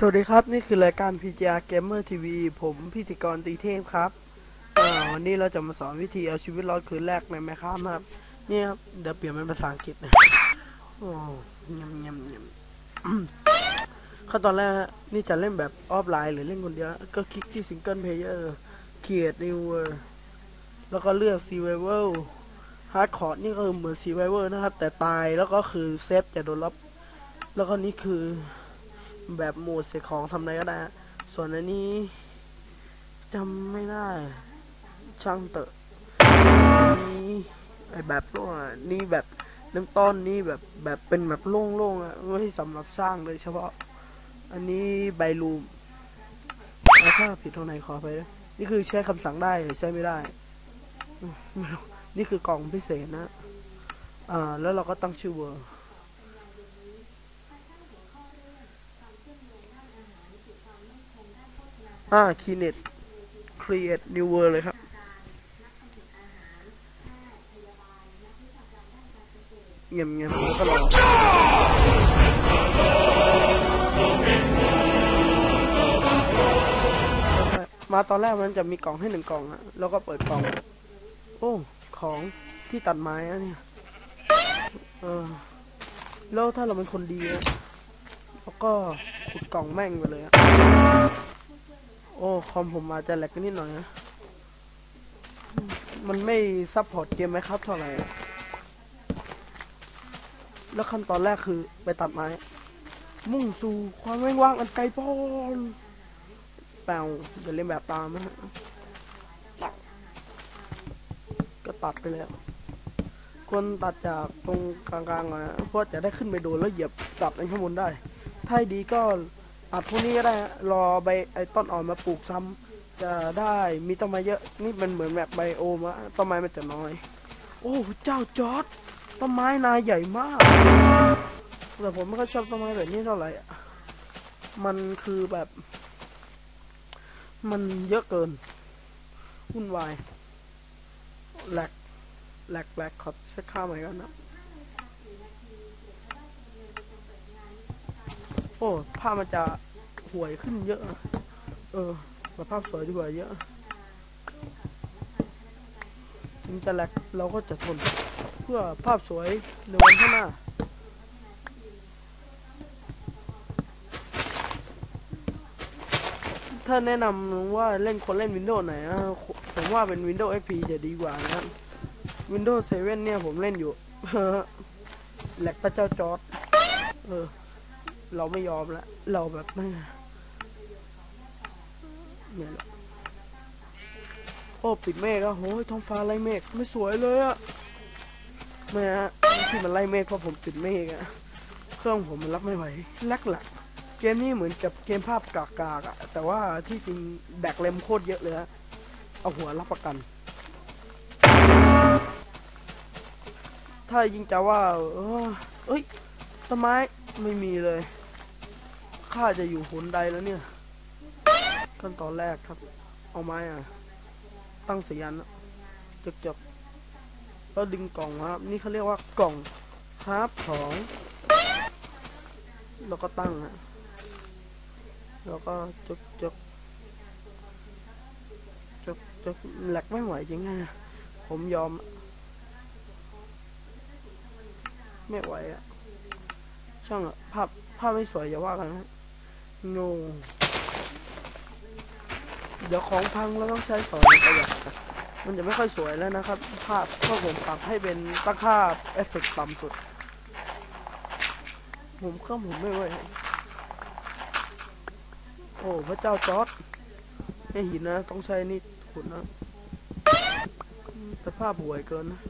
สวัสดีครับ นี่คือรายการ PGR Gamer TV ผมพิธีกรตีเทพครับวันนี้เราจะมาสอนวิธีเอาชีวิตรอดคืนแรกในแมครับครับนี่ครับเดี๋ยวเปลี่ยนเป็นภาษาอังกฤษนะโอ้ยำยำยำขั้นตอนแรกนี่จะเล่นแบบออฟไลน์หรือเล่นคนเดียวก็คลิกที่ Single Player Create New World แล้วก็เลือก Survival Hardcore นี่ก็คือเหมือน Survival นะครับ แต่ตายแล้วก็คือเซฟจะโดนลบแล้วก็นี่คือ แบบโหมดเสกของทำอะไรก็ได้ ส่วนอันนี้จำไม่ได้ ช่างเตอะนี่ไอแบบโล่งอะนี่แบบเริ่มต้นนี่แบบแบบเป็นแบบโล่งๆอะไม่สำหรับสร้างเลยเฉพาะ อันนี้ใบรูมแล้วถ้าผิดตรงไหนขอไปด้วยนี่คือใช้คำสั่งได้หรือใช้ไม่ได้ไม่รู้นี่คือกล่องพิเศษนะอ่าแล้วเราก็ตั้งชื่อเวอร์ อ่า Kinet Create New World เลยครับ เงียบเงียบแล้วก็รอมาตอนแรกมันจะมีกล่องให้หนึ่งกล่องอะแล้วก็เปิดกล่อง โอ้ ของที่ตัดไม้อะเนี่ย เออ แล้วถ้าเราเป็นคนดีอะแล้วก็ขุดกล่องแม่งไปเลยอะ โอ้คอมผมอาจจะแหลกนิดหน่อยนะ มันไม่ซัพพอร์ตเกมไหมครับเท่าไหร่ แล้วขั้นตอนแรกคือไปตัดไม้ มุ่งสู่ความว่างว่างอันไกลโพ้นแปลวอย่าเล่นแบบตามนะก็ตัดไปแล้วควรตัดจากตรงกลางๆหน่อยนะเพราะจะได้ขึ้นไปโดนแล้วเหยียบตัดในข้างบนได้ ถ้าดีก็ ตัดพวกนี้ก็ได้รอใบไอ้ต้นอ่อนมาปลูกซ้ำจะได้มีต้นไม้เยอะนี่มันเหมือนแบบไบโอมะต้นไม้มันจะน้อย โอ้เจ้าจอร์ดต้นไม้นายใหญ่มากแต่ผมไม่ค่อยชอบต้นไม้แบบนี้เท่าไหร่อะมันคือแบบ มันเยอะเกินวุ่นวายแหลกแหลกแหลกขอเช็คค่าใหม่กันนะ โอ้ภาพมันจะห่วยขึ้นเยอะ เออแต่ภาพสวยดีกว่าเยอะถึงจะแลกเราก็จะทน เพื่อภาพสวยในวันข้างหน้าถ้าแนะนำว่าเล่นคนเล่น Windows ไหนอะผมว่าเป็น Windows XP จะดีกว่านะ Windows 7 เนี่ยผมเล่นอยู่แหลกพระเจ้าจอร์ดเออ เราไม่ยอมละ เราแบบไม่เนี่ยแหละโอ้ปิดเมฆอะโหยท้องฟ้าไล่เมฆไม่สวยเลยอะแม่ฮะที่มันไล่เมฆเพราะผมปิดเมฆอะเครื่องผมมันรับไม่ไหวแลกหลักเกมนี้เหมือนกับเกมภาพกากๆอะแต่ว่าที่จริงแบกเลมโคตรเยอะเลยฮะเอาหัวรับประกัน ถ้ายิงจะว่าเอ้ยต้นไม้ไม่มีเลย ข้าจะอยู่หนใดแล้วเนี่ย ขั้นตอนแรกครับ เอาไม้อะตั้งสียนอะจกจกแล้วดึงกล่องครับ นี่เขาเรียกว่ากล่องครับของแล้วก็ตั้งฮะแล้วก็จกจกจกจกแหลกไม่ไหวจริงไงผมยอม ไม่ไหวอะช่างอะภาพภาพไม่สวยอย่าว่ากันนะ โง่เดี๋ยวของพังเราต้องใช้สอนประหยัดกันมันจะไม่ค่อยสวยแล้วนะครับ ภาพก็ผมปรับให้เป็นตั้งค่าเอฟเฟกต์ต่ำสุดผมเครื่องผมไม่ไหวโอ้พระเจ้าจอร์ดให้หินนะ ต้องใช้นี่ขุดนะแต่ภาพห่วยเกินนะ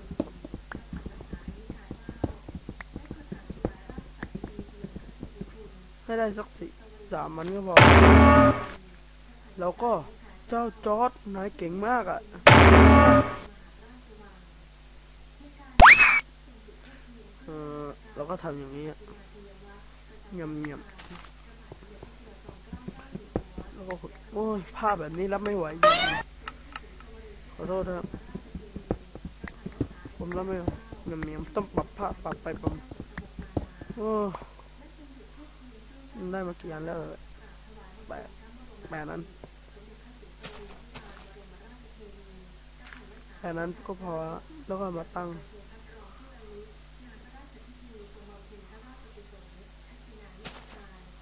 ให้ได้สักสี่ สามมันก็พอ แล้วก็เจ้าจอร์ดนายเก่งมากอะ่ะ เออเราก็ทำอย่างนี้อะยำยำแล้วก็โอ้ยภาพแบบนี้รับไม่ไหว ขอโทษนะครับ ผมรับไม่ไหวยำยำต้องปรับภาพปรับไปปรับมาโอ้ ได้มากี่อันแล้วแปดแปดนั้นแปดนั้นก็พอแล้วก็มาตั้ง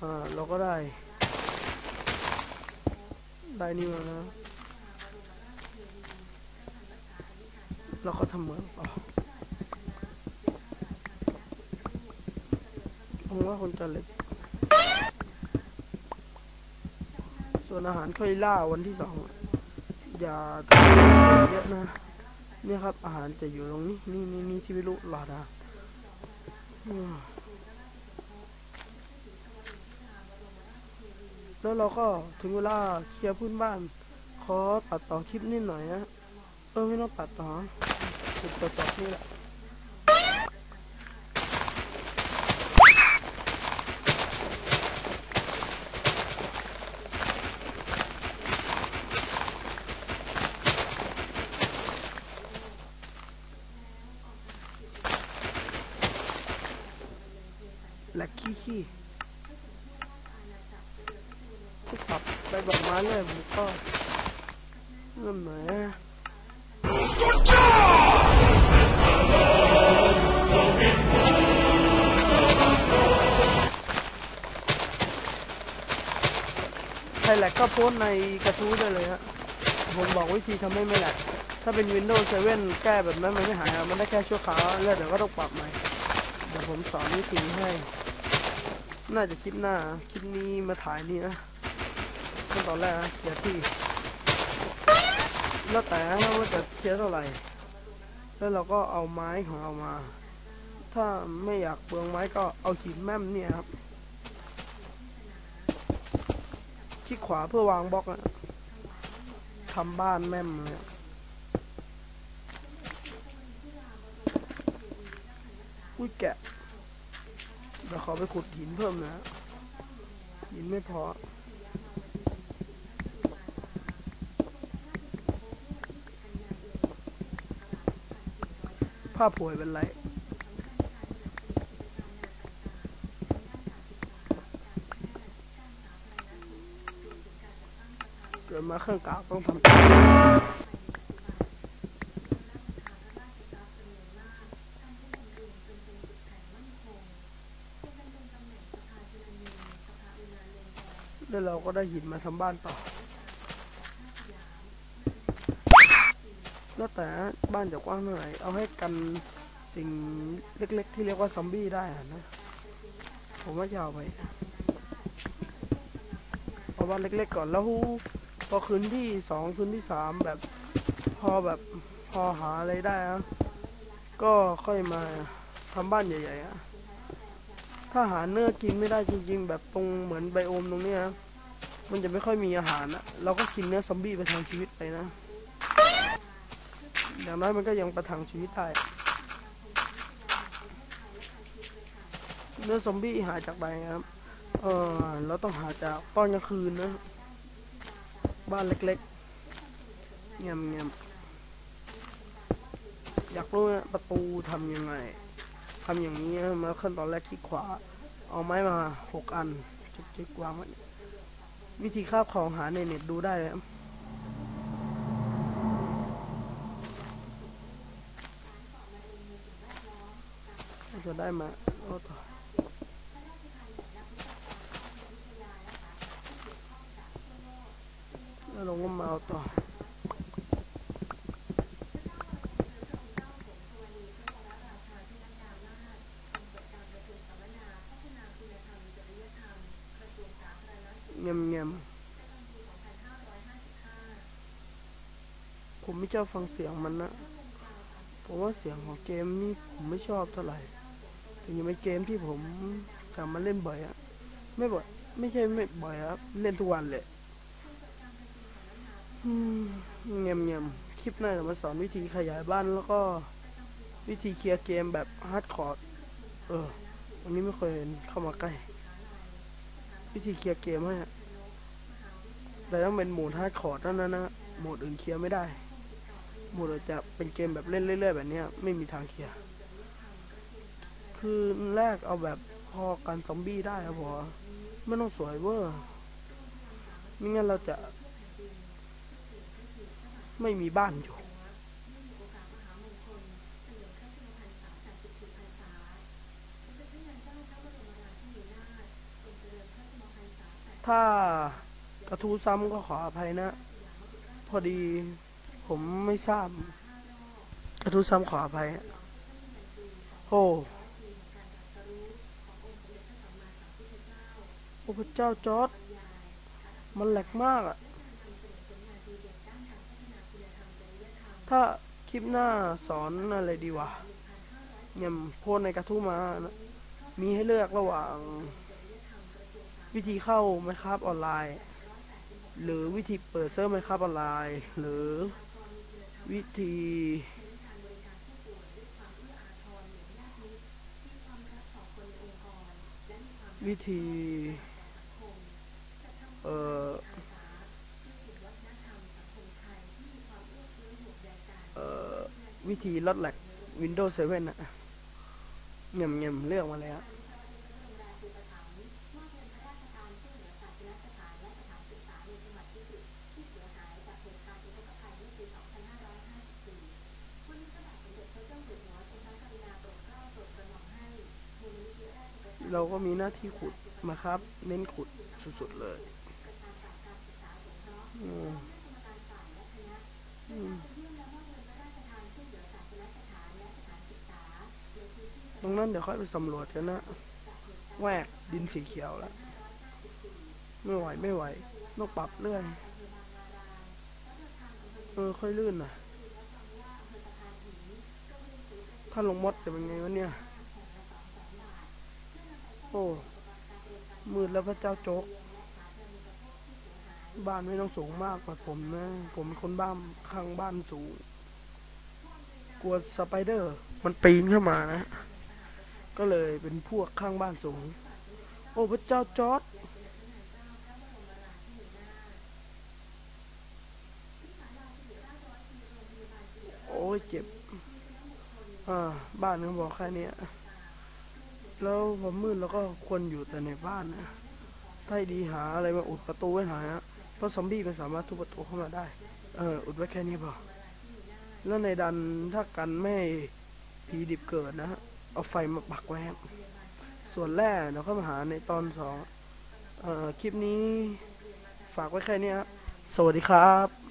อ่า เราก็ได้ ได้นี่มานะเราก็ทำเหมืองต่อผมว่าคนจะเล็ก ส่วนอาหารค่อยล่าวันที่สองอย่าทำเยอะนะ เนี่ยครับ อาหารจะอยู่ตรงนี้ นี่นี่นี่ที่ไม่รู้หลอดอะแล้วเราก็ถึงเวลาเคลียร์พื้นบ้าน ขอตัดต่อคลิปนิดหน่อยนะ เออไม่ต้องตัดต่อจุดสดๆนี่แหละ แหลกขี้ขี้ที่ปรับไปแบบมาเลยผมก็เริ่มหน่อยนะใครแหลกก็โพสในกระทู้ได้เลยฮะ ผมบอกวิธีทำให้ไม่แหลกถ้าเป็น Windows 7 แก้แบบนั้นมันไม่หายมันได้แค่ชั่วคราวแล้วเดี๋ยวก็ต้องปรับใหม่ เดี๋ยวผมสอนวิธีให้ น่าจะคลิปหน้าคลิปนี้มาถ่ายนี่นะขั้นตอนแรกนะเคลียร์ที่แล้วแต่ว่าจะเคลียร์เท่าไหร่ แล้วเราก็เอาไม้ของเรามา ถ้าไม่อยากเปลืองไม้ก็เอาหินแม่มเนี่ยครับคลิกขวาเพื่อวางบล็อกอะทำบ้านแม่มเลยอุ้ยแกะ เดี๋ยวขอไปขุดหินเพิ่มนะหินไม่พอผ้าป่วยเป็นไรเกิดมาเครื่องกาต้องทำ แล้วเราก็ได้หินมาทำบ้านต่อแล้วแต่บ้านจะกว้างเท่าไหร่เอาให้กันสิ่งเล็ก ๆ ที่เรียกว่าซอมบี้ได้ะนะ ผมว่าจะเอาไปเอาบ้านเล็ก ๆ ก่อนแล้วพอคืนที่สองคืนที่สามแบบ พอแบบพอหาอะไรได้อะก็ค่อยมาทำบ้านใหญ่ๆอะถ้าหาเนื้อกินไม่ได้จริง ๆ แบบตรงเหมือนไบโอมตรงนี้ยนะ มันจะไม่ค่อยมีอาหารอะเราก็กินเนื้อซอมบี้ไปทางชีวิตไปนะ อย่างน้อยมันก็ยังประทังชีวิตได้เนื้อซอมบี้หาจากไหนครับ เออเราต้องหาจากตอนกลางคืนนะ บ้านเล็กๆเงียบเงียบอยากรู้นะประตูทำยังไงทำอย่างนี้นะมาขั้นตอนแรกคลิกขวา เอาไม้มาหกอันจิกๆวางไว้ วิธีคาบของหาในเน็ตดูได้เลยครับจะได้มาโอ้ต่อแล้วลงก็มาเอาต่อ เงียบเงียบผมไม่ชอบฟังเสียงมันนะผมว่าเสียงของเกมนี่ผมไม่ชอบเท่าไหร่ถึงจะเป็นเกมที่ผมจะมาเล่นบ่อยอะไม่บ่อยไม่ใช่ไม่บ่อยครับเล่นทุกวันเลยเงียบเงียบคลิปหน้าจะมาสอนวิธีขยายบ้านแล้วก็วิธีเคลียร์เกมแบบฮาร์ดคอร์ดเอออันนี้ไม่เคยเข้ามาใกล้ วิธีเคลียร์เกมให้อะ แต่ต้องเป็นโหมดฮาร์ดคอร์ดเท่านั้นนะ โหมดอื่นเคลียร์ไม่ได้ โหมดจะเป็นเกมแบบเล่นเรื่อยๆแบบนี้ไม่มีทางเคลียร์ คือแรกเอาแบบพอกันซอมบี้ได้ครับพอไม่ต้องสวยเวอร์ไม่งั้นเราจะ ไม่มีบ้านอยู่ถ้า กระทู้ซ้ำก็ขออภัยนะ พอดีผมไม่ทราบ กระทู้ซ้ำขออภัยอะโอ้โอ้พระเจ้าจอร์ดมันแหลกมากอะถ้าคลิปหน้าสอนอะไรดีวะเนี่ยโพสในกระทู้มานะมีให้เลือกระหว่าง วิธีเข้าไหมครับออนไลน์ หรือวิธีเปิดเซิร์ฟไมครับออนไลน์หรือวิธีวิธีเอ่อวิธีลดแหลก Windows 7อะเงียบเงียบเลือกมาแล้ว เราก็มีหน้าที่ขุดมาครับ เน้นขุดสุดๆเลยตรงนั้นเดี๋ยวค่อยไปสำรวจกันนะ แวกดินสีเขียวแล้ว ไม่ไหวไม่ไหว ต้องปรับเรื่อย เออ ค่อยลื่นนะถ้าลงมดจะเป็นไงวะเนี่ย อ้มืดแล้วพระเจ้าโจ๊ก บ้านไม่ต้องสูงมากกว่าผมนะ ผมเป็นคนบ้านข้างบ้านสูง กลัวสไปเดอร์ มันปีนเข้ามานะ ก็เลยเป็นพวกข้างบ้านสูง โอ้พระเจ้าจอร์ดโอ้ยเจ็บ อ่า บ้านเขาบอกแค่นี้ แล้วพอมืดแล้วก็ควรอยู่แต่ในบ้านนะถ้าให้ดีหาอะไรมาอุดประตูไว้หานะเพราะซอมบี้มันสามารถทุบประตูเข้ามาได้ เอออุดไว้แค่นี้พอแล้วในดันถ้ากันไม่ผีดิบเกิดนะเอาไฟมาปักไว้ส่วนแรกเราเข้ามาหาในตอนสองเอ่อคลิปนี้ฝากไว้แค่นี้ฮะสวัสดีครับ